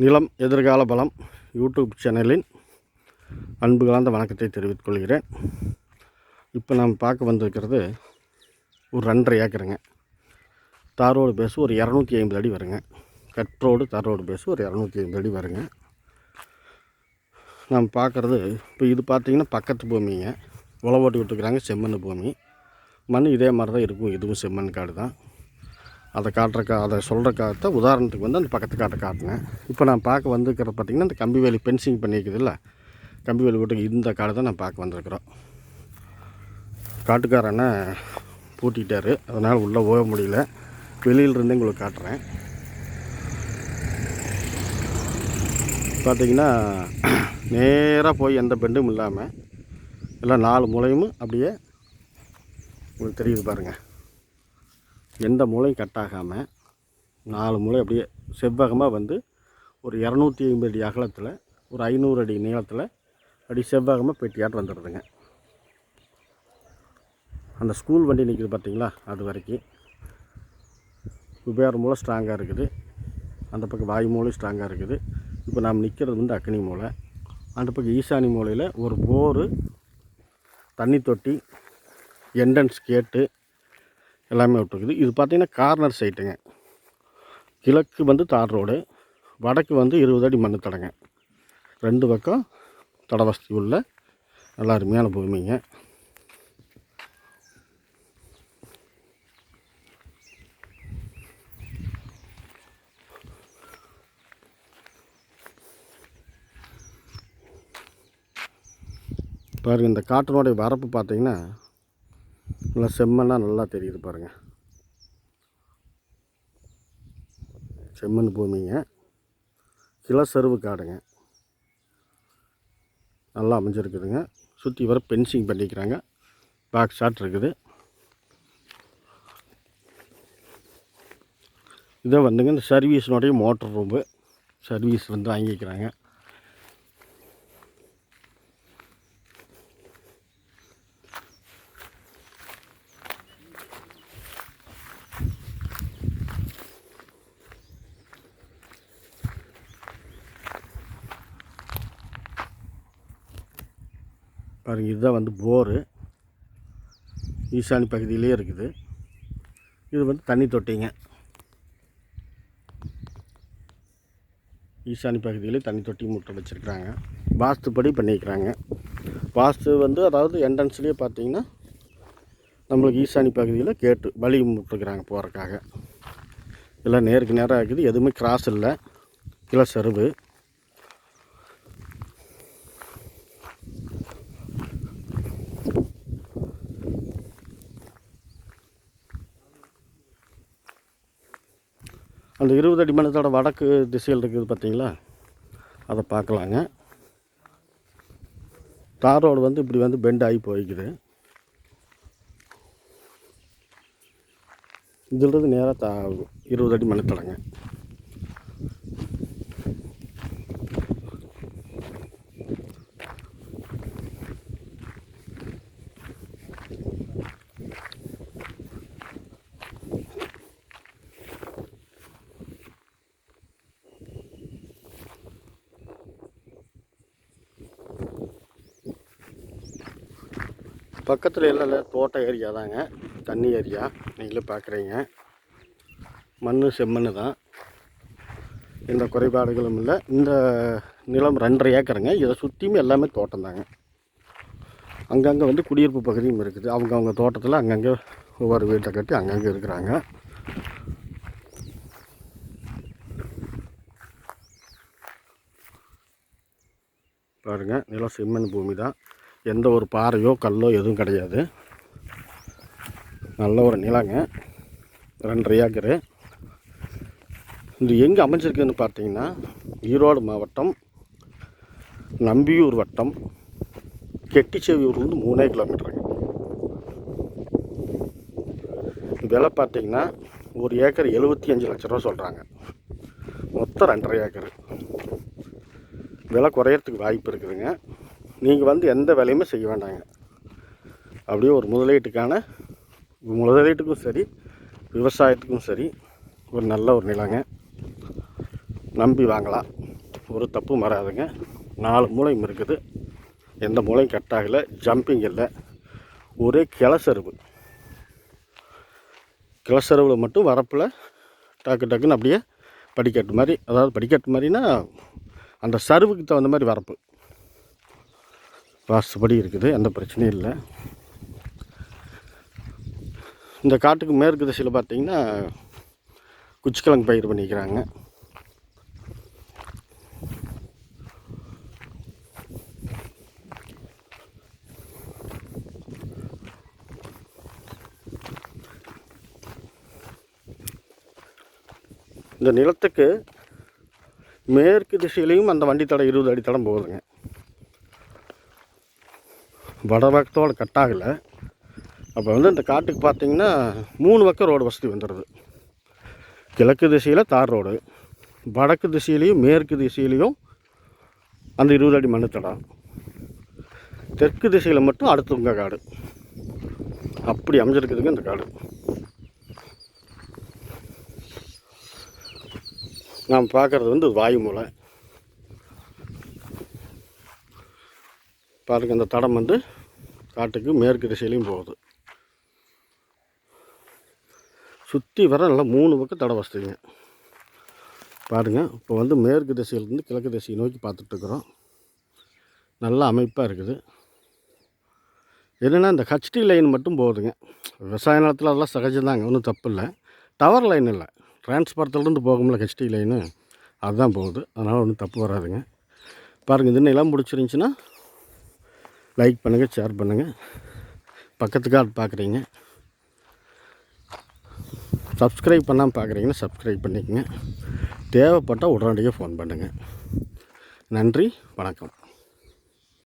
நிலம் எதிர்கால பலம் யூடியூப் சேனலின் அன்பு கலந்த வணக்கத்தை தெரிவித்துக் கொள்கிறேன் இப்போ நாம் பார்க்க வந்திருக்கிறது ஒரு ரெண்டரை ஏக்கருங்க. தார் ரோடு பேஸ் ஒரு இரநூத்தி ஐம்பது அடி வருங்க. Cut road tar road face ஒரு இரநூத்தி ஐம்பது அடி வருங்க. நாம் பார்க்குறது இப்போ இது பார்த்திங்கன்னா பக்கத்து பூமிங்க. உழவு ஓட்டி விட்டுருக்குறாங்க செம்மண் பூமி. மண் இதே மாதிரி தான் இருக்கும். இதுவும் செம்மண் காடு தான் அதை காட்டுறக்கா அதை சொல்கிறக்காக உதாரணத்துக்கு வந்து அந்த பக்கத்து காட்டை காட்டினேன். இப்போ நான் பார்க்க வந்திருக்கிறது பார்த்திங்கன்னா அந்த கம்பி வேலி பென்சிங் பண்ணியிருக்குதுல்ல? கம்பி வேலி வீட்டுக்கு இந்த காடு தான் நான் பார்க்க வந்திருக்கிறோம். காட்டுக்காரனை பூட்டிட்டார். அதனால் உள்ளே போக முடியல. வெளியில இருந்தே உங்களுக்கு காட்டுறேன். பார்த்தீங்கன்னா நேராக போய் எந்த பெண்டும் இல்லாமல் எல்லாம் நாலு முளையும் அப்படியே உங்களுக்கு தெரியுது பாருங்கள் எந்த மூலையும் கட் ஆகாமல் நாலு மூலை அப்படியே செவ்வகமாக வந்து ஒரு இரநூத்தி ஐம்பது அடி அகலத்தில் ஒரு ஐநூறு அடி நீளத்தில் அப்படி செவ்வகமாக பெட்டியாட்டு வந்துடுதுங்க. அந்த ஸ்கூல் வண்டி நிற்கிது பார்த்திங்களா அது வரைக்கும். குபேர மூளை ஸ்ட்ராங்காக இருக்குது. அந்த பக்கம் வாயு மூளையும் ஸ்ட்ராங்காக இருக்குது. இப்போ நாம் நிற்கிறது வந்து அக்னி மூலை. அந்த பக்கம் ஈசானி மூலையில் ஒரு போரு தண்ணி தொட்டி என்ட்ரன்ஸ் கேட்டு எல்லாமே விட்டுருக்குது. இது பார்த்திங்கன்னா கார்னர் சைட்டுங்க. கிழக்கு வந்து தார் ரோடு வடக்கு வந்து இருபது அடி மண்ணு தடங்க. ரெண்டு பக்கம் தட வசதி உள்ள நல்லா அருமையான பூமிங்க. பாருங்கள் இந்த காட்டினுடைய வரப்பு பார்த்தீங்கன்னா நல்லா செம்மண்ணாக நல்லா தெரியுது பாருங்கள் செம்மண் பூமிங்க. கிளசருவு காடுங்க. நல்லா அமைஞ்சிருக்குதுங்க. சுற்றி வர பென்சிங் பண்ணிக்கிறாங்க. பேக் ஷாட் இருக்குது. இதை வந்துங்க இந்த சர்வீஸினுடைய மோட்டர் ரூம்பு சர்வீஸ் வந்து வாங்கிக்கிறாங்க. பாருங்கள் இதுதான் வந்து போரு. ஈசானி பகுதியிலே இருக்குது. இது வந்து தண்ணி தொட்டிங்க. ஈசானி பகுதியிலே தண்ணி தொட்டி முட்டை வச்சுருக்குறாங்க. வாஸ்துப்படி பண்ணிக்கிறாங்க வாஸ்து வந்து அதாவது என்ட்ரன்ஸ்லேயே பார்த்தீங்கன்னா நம்மளுக்கு ஈசானி பகுதியில் கேட்டு வழி விட்டுருக்குறாங்க போகிறக்காக எல்லாம் நேருக்கு நேராக இருக்குது எதுவுமே கிராஸ் இல்லை. கிலோ செருவு. அந்த இருபது அடி மணத்தோட வடக்கு திசையில் இருக்குது பார்த்தீங்களா? அதை பார்க்கலாங்க. தார் ரோடு வந்து இப்படி வந்து பெண்ட் ஆகி போய்க்குது. இதிலிருந்து நேராக தா இருபது அடி மனத்தடங்க பக்கத்தில் எல்லாம் இல்லை. தோட்ட ஏரியா தாங்க. தண்ணி ஏரியா. நீங்களும் பார்க்குறீங்க மண் செம்மண் தான். எந்த குறைபாடுகளும் இல்லை. இந்த நிலம் ரெண்டரை ஏக்கருங்க. இதை சுற்றியுமே எல்லாமே தோட்டம் தாங்க. அங்கங்கே வந்து குடியிருப்பு பகுதியும் இருக்குது. அவங்கவுங்க தோட்டத்தில் அங்கங்கே ஒவ்வொரு வீட்டை கட்டி அங்கங்கே இருக்கிறாங்க. பாருங்கள் நிலம் செம்மண் பூமி தான். எந்த ஒரு பாறையோ கல்லோ எதுவும் கிடையாது. நல்ல ஒரு நிலங்க. ரெண்டரை ஏக்கரு. இது எங்கே அமைஞ்சிருக்குன்னு பார்த்தீங்கன்னா ஈரோடு மாவட்டம் நம்பியூர் வட்டம் கெட்டிச்செவியூர்லேருந்து மூணே கிலோமீட்டருங்க விலை பார்த்தீங்கன்னா ஒரு ஏக்கர் எழுபத்தி அஞ்சு லட்ச ரூபா சொல்கிறாங்க மொத்தம் ரெண்டரை ஏக்கர். விலை குறையறதுக்கு வாய்ப்பு இருக்குதுங்க. நீங்கள் வந்து எந்த வேலையுமே செய்ய வேண்டாங்க. அப்படியே ஒரு முதலீட்டுக்கான முதலீட்டுக்கும் சரி விவசாயத்துக்கும் சரி ஒரு நல்ல ஒரு நிலங்க. நம்பி வாங்கலாம். ஒரு தப்பும் வராதுங்க. நாலு மூளையும் இருக்குது. எந்த மூளையும் கட் ஆகலை ஜம்பிங் இல்லை. ஒரே கிளசருவு. கிளசருவில் மட்டும் வரப்பில் டக்கு டக்குன்னு அப்படியே படிக்கட்டு மாதிரி அதாவது படிக்கட்டு மாதிரினா அந்த சருவுக்கு தகுந்த மாதிரி வரப்பு. வாஸ்துபடி இருக்குது எந்த பிரச்சனையும் இல்லை. இந்த காட்டுக்கு மேற்கு திசையில் பார்த்தீங்கன்னா குச்சிக்கிழங்கு பயிர் பண்ணிக்கிறாங்க. இந்த நிலத்துக்கு மேற்கு திசையிலையும் அந்த வண்டி தடம் இருபது அடி தடம் போகுதுங்க. வடபக்கத்தோட கட்டாகலை. அப்போ வந்து இந்த காட்டுக்கு பார்த்தீங்கன்னா மூணு பக்கம் ரோடு வசதி வந்துடுது கிழக்கு திசையில் தார் ரோடு வடக்கு திசையிலையும் மேற்கு திசையிலையும் அந்த இருபது அடி மண்ணு தெற்கு திசையில் மட்டும் அடுத்தவங்க காடு. அப்படி அமைஞ்சிருக்குதுங்க இந்த காடு. நாம் பார்க்குறது வந்து வாயு பாருங்கள் இந்த தடம் வந்து காட்டுக்கு மேற்கு திசையிலையும் போகுது. சுற்றி வர நல்லா மூணு பக்கம் தடை வசதிங்க. பாருங்கள் இப்போ வந்து மேற்கு திசையிலேருந்து கிழக்கு திசையை நோக்கி பார்த்துட்ருக்குறோம். நல்ல அமைப்பாக இருக்குது. என்னென்னா இந்த ஹச்டி லைன் மட்டும் போகுதுங்க விவசாய நிலத்தில் அதெல்லாம் சகஜம்தாங்க ஒன்றும் தப்பு இல்லை டவர் லைன் இல்லை. டிரான்ஸ்பரத்துலேருந்து போகும்ல ஹெச்டி லைனு அதுதான் போகுது. அதனால் ஒன்றும் தப்பு வராதுங்க. பாருங்கள் இது நிலம் பிடிச்சிருந்துச்சின்னா லைக் பண்ணுங்கள் ஷேர் பண்ணுங்கள் பக்கத்துக்காக பார்க்குறீங்க சப்ஸ்கிரைப் பண்ணாமல் பார்க்குறீங்கன்னா சப்ஸ்கிரைப் பண்ணிக்கங்க. தேவைப்பட்டால் உடனடியாக ஃபோன் பண்ணுங்கள் நன்றி வணக்கம்.